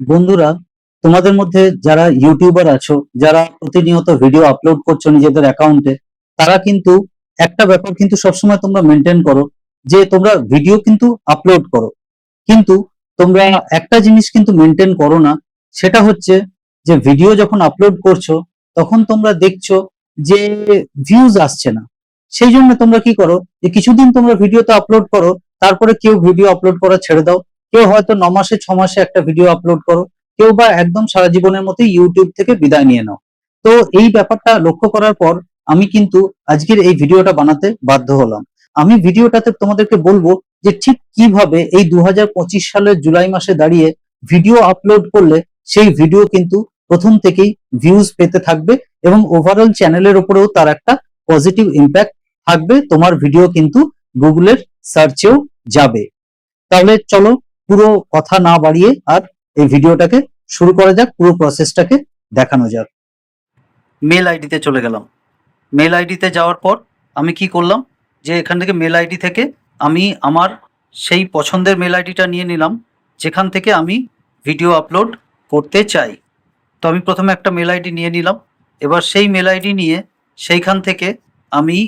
বন্ধুরা, তোমাদের মধ্যে যারা ইউটিউবার আছো, যারা প্রতিনিয়ত ভিডিও আপলোড করছ নিজেদের অ্যাকাউন্টে তারা কিন্তু একটা ব্যাপার কিন্তু সবসময় তোমরা মেনটেন করো, যে তোমরা ভিডিও কিন্তু আপলোড করো। কিন্তু তোমরা একটা জিনিস কিন্তু মেনটেন করো না, সেটা হচ্ছে যে ভিডিও যখন আপলোড করছ, তখন তোমরা দেখছ যে ভিউজ আসছে না। সেই জন্য তোমরা কি করো, যে কিছুদিন তোমরা ভিডিও তো আপলোড করো, তারপরে কেউ ভিডিও আপলোড করা ছেড়ে দাও কেউ হয়তো ন মাসে, ছ মাসে একটা ভিডিও আপলোড করো, কেউ বা একদম সারা জীবনের মতো ইউটিউব থেকে বিদায় নিয়ে নাও। তো এই ব্যাপারটা লক্ষ্য করার পর আমি কিন্তু আজকের এই ভিডিওটা বানাতে বাধ্য হলাম। আমি ভিডিওটাতে তোমাদেরকে বলব যে ঠিক কীভাবে এই দু হাজার পঁচিশ সালের জুলাই মাসে দাঁড়িয়ে ভিডিও আপলোড করলে সেই ভিডিও কিন্তু প্রথম থেকেই ভিউজ পেতে থাকবে এবং ওভারঅল চ্যানেলের উপরেও তার একটা পজিটিভ ইম্প্যাক্ট থাকবে। তোমার ভিডিও কিন্তু গুগলের সার্চেও যাবে। তাহলে চলো পুরো কথা না বাড়িয়ে আর এই ভিডিওটাকে শুরু করা যাক, পুরো প্রসেসটাকে দেখানো যাক। মেল আইডিতে চলে গেলাম। মেল আইডিতে যাওয়ার পর আমি কি করলাম যে এখান থেকে মেল আইডি থেকে আমি আমার সেই পছন্দের মেল আইডিটা নিয়ে নিলাম, যেখান থেকে আমি ভিডিও আপলোড করতে চাই। তো আমি প্রথমে একটা মেল আইডি নিয়ে নিলাম। এবার সেই মেল আইডি নিয়ে সেইখান থেকে আমি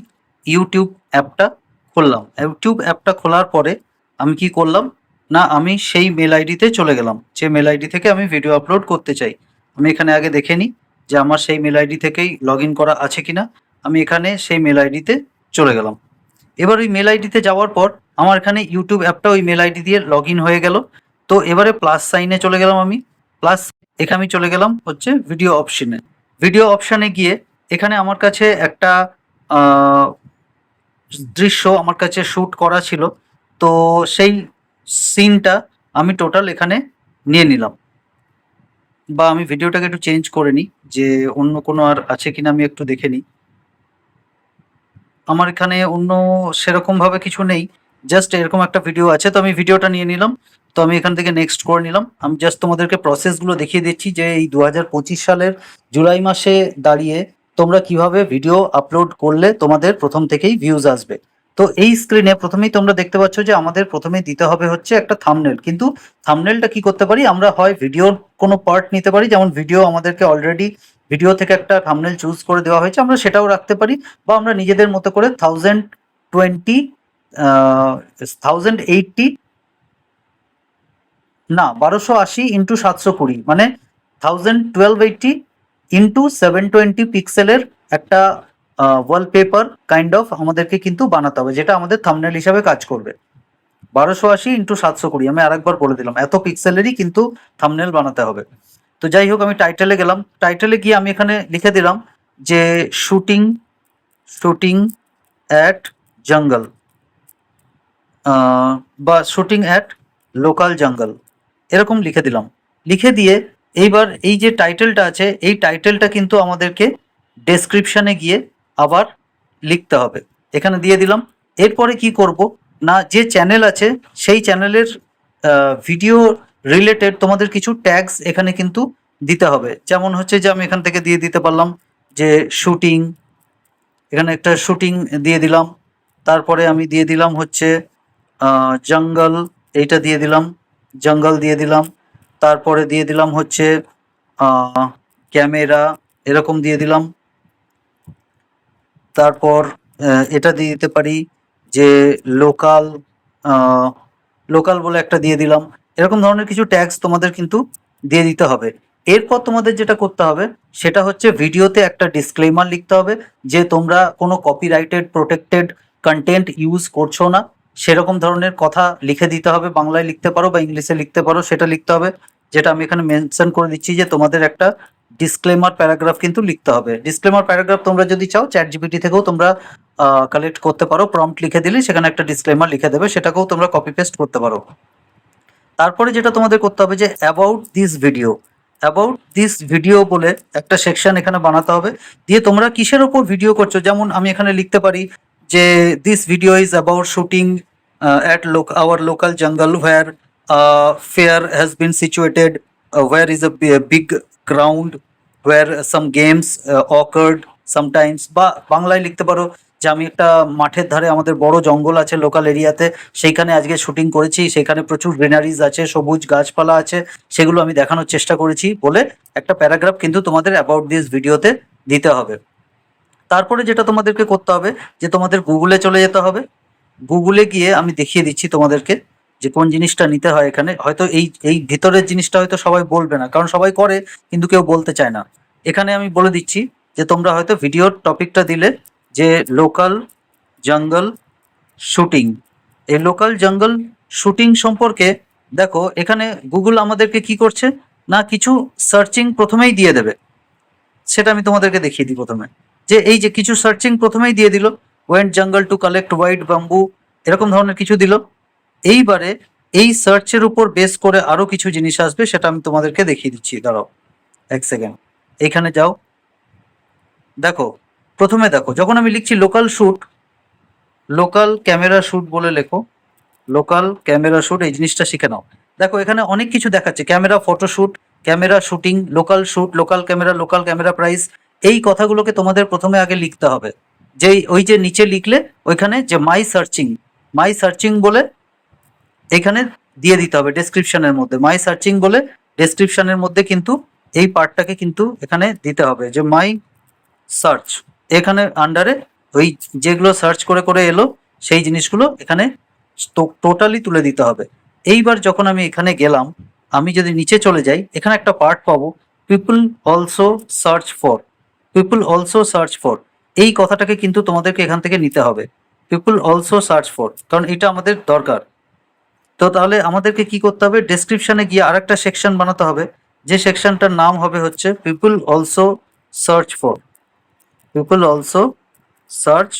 ইউটিউব অ্যাপটা খুললাম। ইউটিউব অ্যাপটা খোলার পরে আমি কি করলাম না, আমি সেই মেল আইডিতে চলে গেলাম, যে মেল আইডি থেকে আমি ভিডিও আপলোড করতে চাই। আমি এখানে আগে দেখে নিই যে আমার সেই মেল আইডি থেকেই লগ করা আছে কিনা। আমি এখানে সেই মেল আইডিতে চলে গেলাম। এবার ওই মেল আইডিতে যাওয়ার পর আমার এখানে ইউটিউব অ্যাপটা ওই মেল আইডি দিয়ে লগ হয়ে গেল। তো এবারে প্লাস সাইনে চলে গেলাম আমি। প্লাস এখানে আমি চলে গেলাম হচ্ছে ভিডিও অপশনে ভিডিও অপশানে গিয়ে এখানে আমার কাছে একটা দৃশ্য আমার কাছে শ্যুট করা ছিল। তো সেই সিনটা আমি টোটাল এখানে নিয়ে নিলাম। বা আমি ভিডিওটাকে একটু চেঞ্জ করে নিই যে অন্য কোনো আর আছে কিনা আমি একটু দেখে নিই। আমার এখানে অন্য সেরকম ভাবে কিছু নেই। জাস্ট এরকম একটা ভিডিও আছে, তো আমি ভিডিওটা নিয়ে নিলাম। তো আমি এখান থেকে নেক্সট করে নিলাম। আমি জাস্ট তোমাদেরকে প্রসেসগুলো দেখিয়ে দিচ্ছি যে এই দু হাজার পঁচিশ সালের জুলাই মাসে দাঁড়িয়ে তোমরা কীভাবে ভিডিও আপলোড করলে তোমাদের প্রথম থেকেই ভিউজ আসবে। তো এই স্ক্রিনে প্রথমেই তোমরা দেখতে পাচ্ছ যে আমাদের প্রথমে দিতে হবে হচ্ছে একটা থামনেল কিন্তু থামনেলটা কি করতে পারি? আমরা হয় ভিডিওর কোনো পার্ট নিতে পারি। যেমন ভিডিও আমাদেরকে অলরেডি ভিডিও থেকে একটা থামনেল চুজ করে দেওয়া হয়েছে। আমরা সেটাও রাখতে পারি বা আমরা নিজেদের মতো করে থাউজেন্ড টোয়েন্টি থাউজেন্ড এইটটি না, বারোশো আশি ইন্টু সাতশো কুড়ি। মানে thousand twelve eighty into seven twenty পিক্সেলের একটা ওয়ালপেপার কাইন্ড অফ আমাদেরকে কিন্তু বানাতে হবে, যেটা আমাদের থামনেল হিসাবে কাজ করবে। বারোশো আশি ইন্টু সাতশো কুড়ি, আমি আরেকবার বলে দিলাম, এত পিক্সেলেরই কিন্তু থামনেল বানাতে হবে। তো যাই হোক, আমি টাইটেলে গেলাম। টাইটেলে গিয়ে আমি এখানে লিখে দিলাম যে শুটিং শুটিং অ্যাট জঙ্গল বা শুটিং অ্যাট লোকাল জঙ্গল এরকম লিখে দিলাম। লিখে দিয়ে এইবার এই যে টাইটেলটা আছে, এই টাইটেলটা কিন্তু আমাদেরকে ডেসক্রিপশানে গিয়ে আবার লিখতে হবে। এখানে দিয়ে দিলাম। এরপরে কি করব? না, যে চ্যানেল আছে, সেই চ্যানেলের ভিডিও রিলেটেড তোমাদের কিছু ট্যাগস এখানে কিন্তু দিতে হবে। যেমন হচ্ছে যে আমি এখান থেকে দিয়ে দিতে পারলাম যে শুটিং এখানে একটা শুটিং দিয়ে দিলাম। তারপরে আমি দিয়ে দিলাম হচ্ছে জঙ্গল এইটা দিয়ে দিলাম জঙ্গল দিয়ে দিলাম। তারপরে দিয়ে দিলাম হচ্ছে ক্যামেরা এরকম দিয়ে দিলাম। তারপর এটা দিয়ে দিতে পারি যে লোকাল লোকাল বলে একটা দিয়ে দিলাম। এরকম ধরনের কিছু ট্যাক্স তোমাদের কিন্তু দিয়ে দিতে হবে। এরপর তোমাদের যেটা করতে হবে, সেটা হচ্ছে ভিডিওতে একটা ডিসক্লেমার লিখতে হবে যে তোমরা কোনো কপিরাইটেড প্রোটেক্টেড কন্টেন্ট ইউজ করছ না। সেরকম ধরনের কথা লিখে দিতে হবে, বাংলায় লিখতে পারো বা ইংলিশে লিখতে পারো, সেটা লিখতে হবে। যেটা আমি এখানে মেনশন করে দিচ্ছি যে তোমাদের একটা ডিসক্লেমার প্যারাগ্রাফ কিন্তু লিখতে হবে। ডিসক্লেমার প্যারাগ্রাফ তোমরা যদি চাও চ্যাট জিপিটি থেকেও তোমরা কালেক্ট করতে পারো। প্রম্পট লিখে দিলে সেখানে একটা ডিসক্লেমার লিখে দেবে, সেটাকেও তোমরা কপি পেস্ট করতে পারো। তারপরে যেটা তোমাদের করতে হবে যে about this video about this video বলে একটা সেকশন এখানে বানাতে হবে। দিয়ে তোমরা কিসের ওপর ভিডিও করছ? যেমন আমি এখানে লিখতে পারি যে this video is about shooting at লোক our local jungle where fair has been situated where is a big ground where some games occurred sometimes বা বাংলায় লিখতে পারো যে আমি একটা মাঠের ধারে আমাদের বড় জঙ্গল আছে লোকাল এরিয়াতে সেইখানে আজকে শুটিং করেছি সেখানে প্রচুর গ্রিনারিজ আছে, সবুজ গাছপালা আছে, সেগুলো আমি দেখানোর চেষ্টা করেছি বলে একটা প্যারাগ্রাফ কিন্তু তোমাদের অ্যাবাউট দিস ভিডিওতে দিতে হবে। তারপরে যেটা তোমাদেরকে করতে হবে, যে তোমাদের গুগলে চলে যেতে হবে। গুগলে গিয়ে আমি দেখিয়ে দিচ্ছি তোমাদেরকে যে কোন জিনিসটা নিতে হয় এখানে, হয়তো এই এই ভিতরের জিনিসটা হয়তো সবাই বলবে না, কারণ সবাই করে, কিন্তু কেউ বলতে চায় না। এখানে আমি বলে দিচ্ছি যে তোমরা হয়তো ভিডিওর টপিকটা দিলে যে লোকাল জঙ্গল শুটিং। এই লোকাল জঙ্গল শুটিং সম্পর্কে দেখো, এখানে গুগল আমাদেরকে কি করছে? না, কিছু সার্চিং প্রথমেই দিয়ে দেবে। সেটা আমি তোমাদেরকে দেখিয়ে দিই প্রথমে। যে এই যে কিছু সার্চিং প্রথমেই দিয়ে দিল, ওয়েন্ট জঙ্গল টু কালেক্ট হোয়াইট বাম্বু এরকম ধরনের কিছু দিল। এইবারে এই সার্চের উপর বেস করে আরও কিছু জিনিস আসবে, সেটা আমি তোমাদেরকে দেখিয়ে দিচ্ছি। দাঁড়াও, এক সেকেন্ড এইখানে যাও। দেখো, প্রথমে দেখো, যখন আমি লিখছি local shoot local camera shoot বলে লেখো লোকাল ক্যামেরা শুট এই জিনিসটা শিখে নাও। দেখো, এখানে অনেক কিছু দেখাচ্ছে camera photoshoot camera shooting local shoot local camera local camera price এই কথাগুলোকে তোমাদের প্রথমে আগে লিখতে হবে। যেই, ওই যে নিচে লিখলে, ওইখানে যে মাই সার্চিং মাই সার্চিং বলে এখানে দিয়ে দিতে হবে ডেসক্রিপশনের মধ্যে। মাই সার্চিং বলে ডেসক্রিপশনের মধ্যে কিন্তু এই পার্টটাকে কিন্তু এখানে দিতে হবে যে মাই সার্চ এখানে আন্ডারে ওই যেগুলো সার্চ করে করে এলো, সেই জিনিসগুলো এখানে টোটালি তুলে দিতে হবে। এইবার যখন আমি এখানে গেলাম, আমি যদি নিচে চলে যাই, এখানে একটা পার্ট পাবো people also search for people also search for এই কথাটাকে কিন্তু তোমাদেরকে এখান থেকে নিতে হবে। পিপল অলসো সার্চ ফর কারণ এটা আমাদের দরকার। তো তাহলে আমাদেরকে কি করতে হবে? ডেসক্রিপশনে গিয়ে আরেকটা সেকশন বানাতে হবে। যে সেকশনটার নাম হবে হচ্ছে people also search for people also search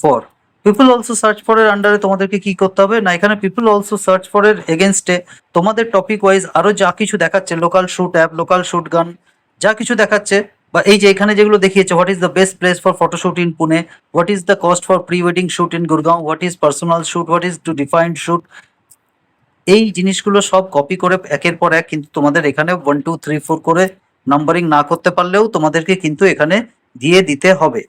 for people also search for এর আন্ডারে তোমাদেরকে কি করতে হবে? না, এখানে পিপল অলসো সার্চ ফর এর এগেনস্টে তোমাদের টপিক ওয়াইজ আরও যা কিছু দেখাচ্ছে local shoot app local shoot গান যা কিছু দেখাচ্ছে, বা এই যে এখানে যেগুলো দেখিয়েছে what is the best place for photoshoot in Pune what is the cost for pre wedding shoot in Gurgaon what is personal shoot what is to defined shoot এই জিনিসগুলো সব কপি করে একের পর এক কিন্তু তোমাদের এখানে ওয়ান টু থ্রি ফোর করে নাম্বারিং না করতে পারলেও তোমাদেরকে কিন্তু এখানে দিয়ে দিতে হবে।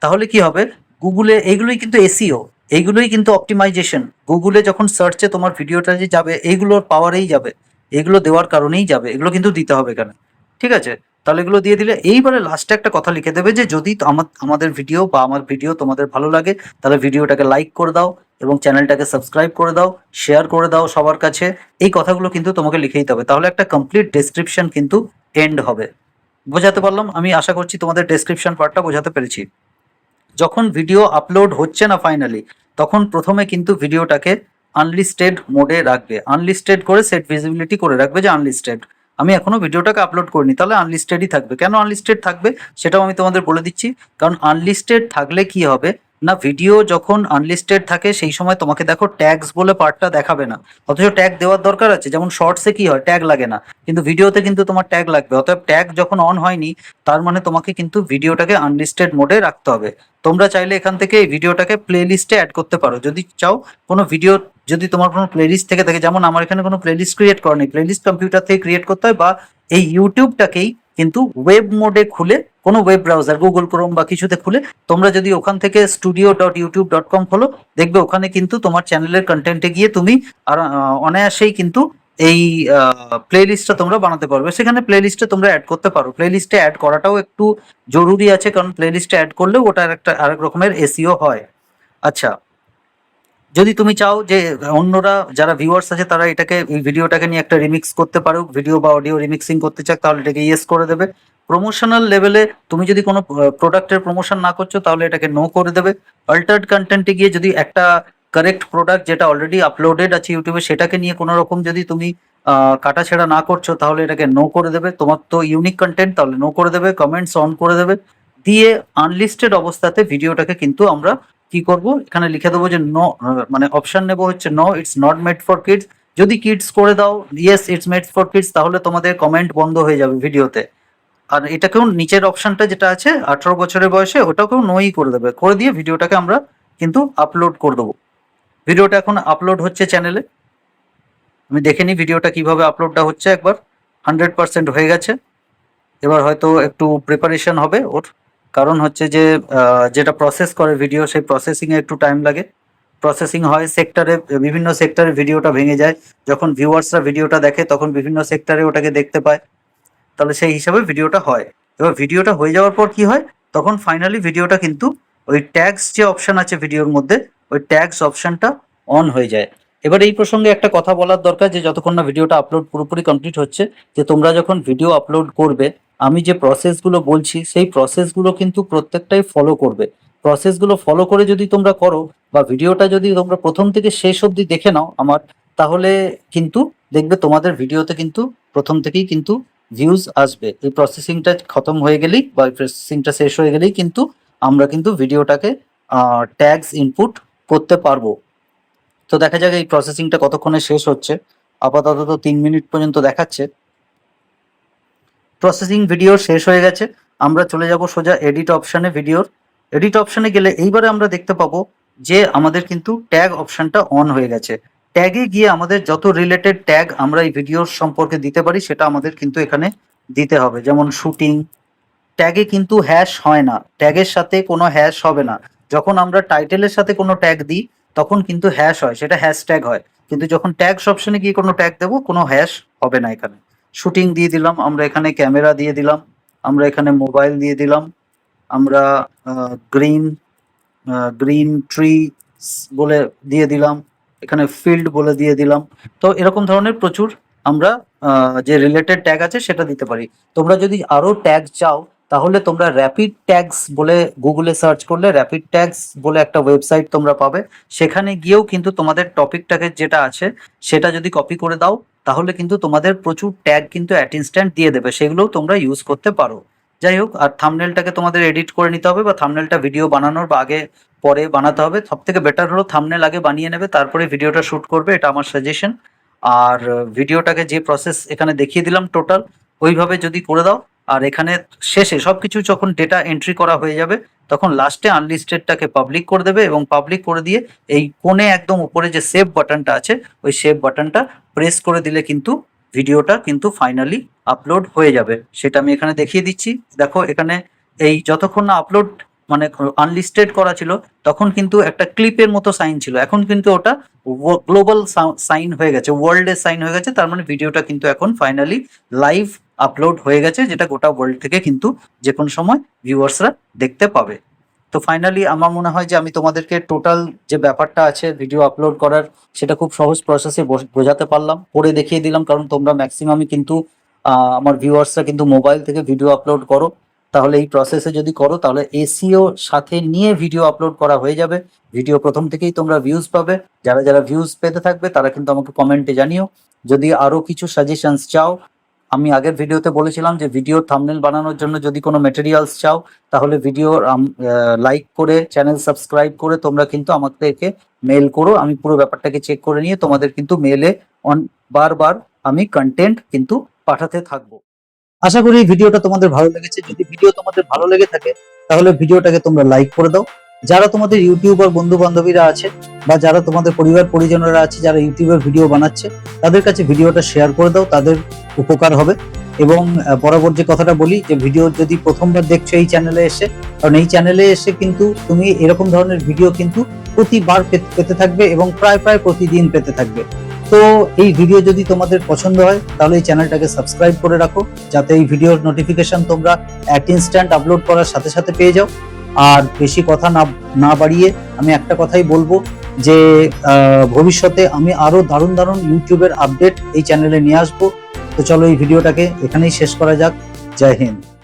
তাহলে কি হবে? গুগলে এইগুলোই কিন্তু এসিও এইগুলোই কিন্তু অপটিমাইজেশন গুগলে যখন সার্চে তোমার ভিডিওটা যে যাবে, এইগুলোর পাওয়ারেই যাবে, এগুলো দেওয়ার কারণেই যাবে, এগুলো কিন্তু দিতে হবে এখানে। ঠিক আছে? তাহলে এগুলো দিয়ে দিলে এইবারে লাস্টে একটা কথা লিখে দেবে যে যদি তো আমা- আমাদের ভিডিও বা আমার ভিডিও তোমাদের ভালো লাগে, তাহলে ভিডিওটাকে লাইক করে দাও। এবং চ্যানেলটাকে সাবস্ক্রাইব করে দাও শেয়ার করে দাও সবার কাছে। এই কথাগুলো কিন্তু তোমাকে লিখে দিতে হবে তাহলে একটা কমপ্লিট ডেসক্রিপশন কিন্তু এন্ড হবে। বোঝাতে পারলাম? আমি আশা করছি তোমাদের ডেসক্রিপশন পার্টটা বোঝাতে পেরেছি। যখন ভিডিও আপলোড হচ্ছে না ফাইনালি তখন প্রথমে কিন্তু ভিডিওটাকে আনলিস্টেড মোডে রাখবে। আনলিস্টেড করে সেট ভিজিবিলিটি করে রাখবে যে আনলিস্টেড আমি এখনও ভিডিওটাকে আপলোড করিনি, তাহলে আনলিস্টেডই থাকবে। কেন আনলিস্টেড থাকবে? সেটাও আমি তোমাদের বলে দিচ্ছি। কারণ আনলিস্টেড থাকলে কি হবে? না ভিডিও যখন আনলিস্টেড থাকে, সেই সময় তোমাকে দেখো ট্যাগস বলে পার্টটা দেখাবে না। অথচ ট্যাগ দেওয়ার দরকার আছে, যেমন শর্টসে কি হয় ট্যাগ লাগে না। কিন্তু ভিডিওতে কিন্তু তোমার ট্যাগ লাগবে। অতএব ট্যাগ যখন অন হয়নি, তার মানে তোমাকে কিন্তু ভিডিওটাকে আনলিস্টেড মোডে রাখতে হবে। তোমরা চাইলে এখান থেকে এই ভিডিওটাকে প্লে লিস্টে অ্যাড করতে পারো। যদি চাও, কোনো ভিডিও যদি তোমার কোনো প্লেলিস্ট থেকে থাকে, যেমন আমার এখানে কোনো প্লেলিস্ট ক্রিয়েট করা নেই। প্লেলিস্ট কম্পিউটার থেকে ক্রিয়েট করতে হয় বা এই ইউটিউবটাকেই কিন্তু ওয়েব মোডে খুলে, কোনো ওয়েব ব্রাউজার গুগল ক্রোম বা কিছুতে খুলে, তোমরা যদি ওখান থেকে studio dot YouTube dot com খোলো দেখবে ওখানে কিন্তু তোমার চ্যানেলের কন্টেন্টে গিয়ে তুমি আর অনায়াসেই কিন্তু এই প্লে লিস্টটা তোমরা বানাতে পারবে। সেখানে প্লে লিস্টে তোমরা অ্যাড করতে পারো। প্লে লিস্টে অ্যাড করাটাও একটু জরুরি আছে, কারণ প্লে লিস্টে অ্যাড করলেও ওটার একটা আরেক রকমের এসিও হয়। আচ্ছা যদি তুমি চাও যে অন্যরা, যারা ভিউয়ার্স আছে, তারা এটাকে, এই ভিডিওটাকে নিয়ে একটা রিমিক্স করতে পারো ভিডিও বা অডিও রিমিক্সিং করতে চাও তাহলে এটাকে ইয়েস করে দেবে। প্রমোশনাল লেভেলে তুমি যদি কোনো প্রোডাক্টের প্রমোশন না করছ, তাহলে এটাকে নো করে দেবে। অল্টার্ড কন্টেন্টে গিয়ে যদি একটা কারেক্ট প্রোডাক্ট যেটা অলরেডি আপলোডেড আছে ইউটিউবে সেটাকে নিয়ে কোনো রকম যদি তুমি কাটাছেড়া না করছ, তাহলে এটাকে নো করে দেবে। তোমার তো ইউনিক কন্টেন্ট তাহলে নো করে দেবে কমেন্টস অন করে দেবে। দিয়ে আনলিস্টেড অবস্থাতে ভিডিওটাকে কিন্তু আমরা কি করব? এখানে লিখে দেবো যে নো মানে অপশন নেব হচ্ছে no it's not made for kids যদি কিডস করে দাও yes it's made for kids তাহলে তোমাদের কমেন্ট বন্ধ হয়ে যাবে ভিডিওতে। আর এটাকেও নিচের অপশনটা যেটা আছে, আঠারো বছরের বয়সে, ওটাকেও নোই করে দেবে। করে দিয়ে ভিডিওটাকে আমরা কিন্তু আপলোড করে দেবো। ভিডিওটা এখন আপলোড হচ্ছে চ্যানেলে আমি দেখে নিই ভিডিওটা কীভাবে আপলোডটা হচ্ছে একবার। হান্ড্রেড পার্সেন্ট হয়ে গেছে। এবার হয়তো একটু প্রিপারেশন হবে ওর। কারণ হচ্ছে যে যেটা প্রসেস করে ভিডিও সেই প্রসেসিং এ একটু টাইম লাগে। প্রসেসিং হয় সেক্টরে বিভিন্ন সেক্টরে ভিডিওটা ভেঙে যায়। যখন ভিউয়ার্সরা ভিডিওটা দেখে, তখন বিভিন্ন সেক্টরে ওটাকে দেখতে পায়। তাহলে সেই হিসাবে ভিডিওটা হয়। এবার ভিডিওটা হয়ে যাওয়ার পর কি হয়? তখন ফাইনালি ভিডিওটা কিন্তু ওই ট্যাগস যে অপশন আছে ভিডিওর মধ্যে, ওই ট্যাগস অপশনটা অন হয়ে যায়। এবার এই প্রসঙ্গে একটা কথা বলার দরকার যে যতক্ষণ না ভিডিওটা আপলোড পুরোপুরি কমপ্লিট হচ্ছে, যে তোমরা যখন ভিডিও আপলোড করবে, আমি যে প্রসেসগুলো বলছি, সেই প্রসেসগুলো কিন্তু প্রত্যেকটাই ফলো করবে। প্রসেসগুলো ফলো করে যদি তোমরা করো বা ভিডিওটা যদি তোমরা প্রথম থেকে শেষ অবধি দেখে নাও আমার, তাহলে কিন্তু দেখবে তোমাদের ভিডিওতে কিন্তু প্রথম থেকেই কিন্তু ভিউজ আসবে। এই প্রসেসিংটা খতম হয়ে গেলেই বা প্রসেসিংটা শেষ হয়ে গেলেই কিন্তু আমরা কিন্তু ভিডিওটাকে ট্যাগস ইনপুট করতে পারব। তো দেখা যাক এই প্রসেসিংটা কতক্ষণে শেষ হচ্ছে। আপাতত তো তিন মিনিট পর্যন্ত দেখাচ্ছে। প্রসেসিং ভিডিও শেষ হয়ে গেছে। আমরা চলে যাব সোজা এডিট অপশানে ভিডিওর এডিট অপশানে গেলে এইবারে আমরা দেখতে পাবো যে আমাদের কিন্তু ট্যাগ অপশানটা অন হয়ে গেছে। ট্যাগে গিয়ে আমাদের যত রিলেটেড ট্যাগ আমরা এই ভিডিওর সম্পর্কে দিতে পারি, সেটা আমাদের কিন্তু এখানে দিতে হবে। যেমন শুটিং ট্যাগে কিন্তু হ্যাশ হয় না। ট্যাগের সাথে কোনো হ্যাশ হবে না। যখন আমরা টাইটেলের সাথে কোনো ট্যাগ দিই তখন কিন্তু হ্যাশ হয়, সেটা হ্যাশ ট্যাগ হয়। কিন্তু যখন ট্যাগ অপশনে গিয়ে কোনো ট্যাগ দেবো, কোনো হ্যাশ হবে না এখানে। শুটিং দিয়ে দিলাম, আমরা এখানে ক্যামেরা দিয়ে দিলাম, আমরা এখানে মোবাইল দিয়ে দিলাম, আমরা গ্রিন গ্রিন ট্রি বলে দিয়ে দিলাম, এখানে ফিল্ড বলে দিয়ে দিলাম। তো এরকম ধরনের প্রচুর আমরা যে রিলেটেড ট্যাগ আছে সেটা দিতে পারি। তোমরা যদি আরও ট্যাগ চাও তাহলে তোমরা র্যাপিড ট্যাগস বলে গুগলে সার্চ করলে র্যাপিড ট্যাগস বলে একটা ওয়েবসাইট তোমরা পাবে। সেখানে গিয়েও কিন্তু তোমাদের টপিকটাকে যেটা আছে, সেটা যদি কপি করে দাও, তাহলে কিন্তু তোমাদের প্রচুর ট্যাগ কিন্তু অ্যাট ইনস্ট্যান্ট দিয়ে দেবে। সেগুলোও তোমরা ইউজ করতে পারো। যাই হোক, আর থামনেলটাকে তোমাদের এডিট করে নিতে হবে বা থামনেলটা ভিডিও বানানোর বা আগে পরে বানাতে হবে। সব থেকে বেটার হলো থামনেল আগে বানিয়ে নেবে, তারপরে ভিডিওটা শ্যুট করবে, এটা আমার সাজেশন আর ভিডিওটাকে যে প্রসেস এখানে দেখিয়ে দিলাম টোটাল ওইভাবে যদি করে দাও আর এখানে শেষে সব কিছু যখন ডেটা এন্ট্রি করা হয়ে যাবে, তখন লাস্টে আনলিস্টেডটাকে পাবলিক করে দেবে এবং পাবলিক করে দিয়ে এই কোণে একদম উপরে যে সেভ বাটনটা আছে, ওই সেভ বাটনটা প্রেস করে দিলে কিন্তু ভিডিওটা কিন্তু ফাইনালি আপলোড হয়ে যাবে। সেটা আমি এখানে দেখিয়ে দিচ্ছি। দেখো এখানে এই যতক্ষণ না আপলোড মানে আনলিস্টেড করা ছিল, তখন কিন্তু একটা ক্লিপের মতো সাইন ছিল। এখন কিন্তু ওটা গ্লোবাল সাইন হয়ে গেছে ওয়ার্ল্ডের সাইন হয়ে গেছে, তার মানে ভিডিওটা কিন্তু এখন ফাইনালি লাইভ আপলোড হয়ে গেছে, যেটা গোটা ওয়ার্ল্ড থেকে কিন্তু যে কোনো সময় ভিউয়ার্সরা দেখতে পাবে। তো ফাইনালি আমার মনে হয় যে আমি তোমাদেরকে টোটাল যে ব্যাপারটা আছে ভিডিও আপলোড করার, সেটা খুব সহজ প্রসেসে বোঝাতে পারলাম, করে দেখিয়ে দিলাম, কারণ তোমরা ম্যাক্সিমামই কিন্তু আমার ভিউয়ার্সরা কিন্তু মোবাইল থেকে ভিডিও আপলোড করো। তাহলে এই প্রসেসে যদি করো, তাহলে এসিও সাথে নিয়ে ভিডিও আপলোড করা হয়ে যাবে। ভিডিও প্রথম থেকেই তোমরা ভিউজ পাবে। যারা যারা ভিউজ পেতে থাকবে, তারা কিন্তু আমাকে কমেন্টে জানিও। যদি আরও কিছু সাজেশনস চাও, আমি আগের ভিডিওতে বলেছিলাম যে ভিডিও থামনেল বানানোর জন্য যদি কোনো মেটেরিয়ালস চাও, তাহলে ভিডিও লাইক করে চ্যানেল সাবস্ক্রাইব করে তোমরা কিন্তু আমাদেরকে মেল করো। আমি পুরো ব্যাপারটাকে চেক করে নিয়ে তোমাদের কিন্তু মেলে অন বারবার আমি কন্টেন্ট কিন্তু পাঠাতে থাকব। আশা করি ভিডিওটা তোমাদের ভালো লেগেছে। যদি ভিডিও তোমাদের ভালো লেগে থাকে, তাহলে ভিডিওটাকে তোমরা লাইক করে দাও। যারা তোমাদের ইউটিউবার বন্ধু বান্ধবীরা আছে, বা যারা তোমাদের পরিবার পরিজনেরা আছে, যারা ইউটিউবের ভিডিও বানাচ্ছে, তাদের কাছে ভিডিওটা শেয়ার করে দাও, তাদের উপকার হবে। এবং যে কথাটা বলি, যে ভিডিও যদি প্রথমবার দেখছ এই চ্যানেলে এসে, কারণ এই চ্যানেলে এসে কিন্তু তুমি এরকম ধরনের ভিডিও কিন্তু প্রতিবার পেতে থাকবে এবং প্রায় প্রায় প্রতিদিন পেতে থাকবে। তো এই ভিডিও যদি তোমাদের পছন্দ হয়, তাহলে এই চ্যানেলটাকে সাবস্ক্রাইব করে রাখো, যাতে এই ভিডিওর নোটিফিকেশন তোমরা অ্যাট ইনস্ট্যান্ট আপলোড করার সাথে সাথে পেয়ে যাও। আর বেশি কথা না না বাড়িয়ে আমি একটা কথাই বলব যে ভবিষ্যতে আমি আরও দারুণ দারুণ ইউটিউবের আপডেট এই চ্যানেলে নিয়ে আসব। তো চলো এই ভিডিওটাকে এখানেই শেষ করা যাক। জয় হিন্দ।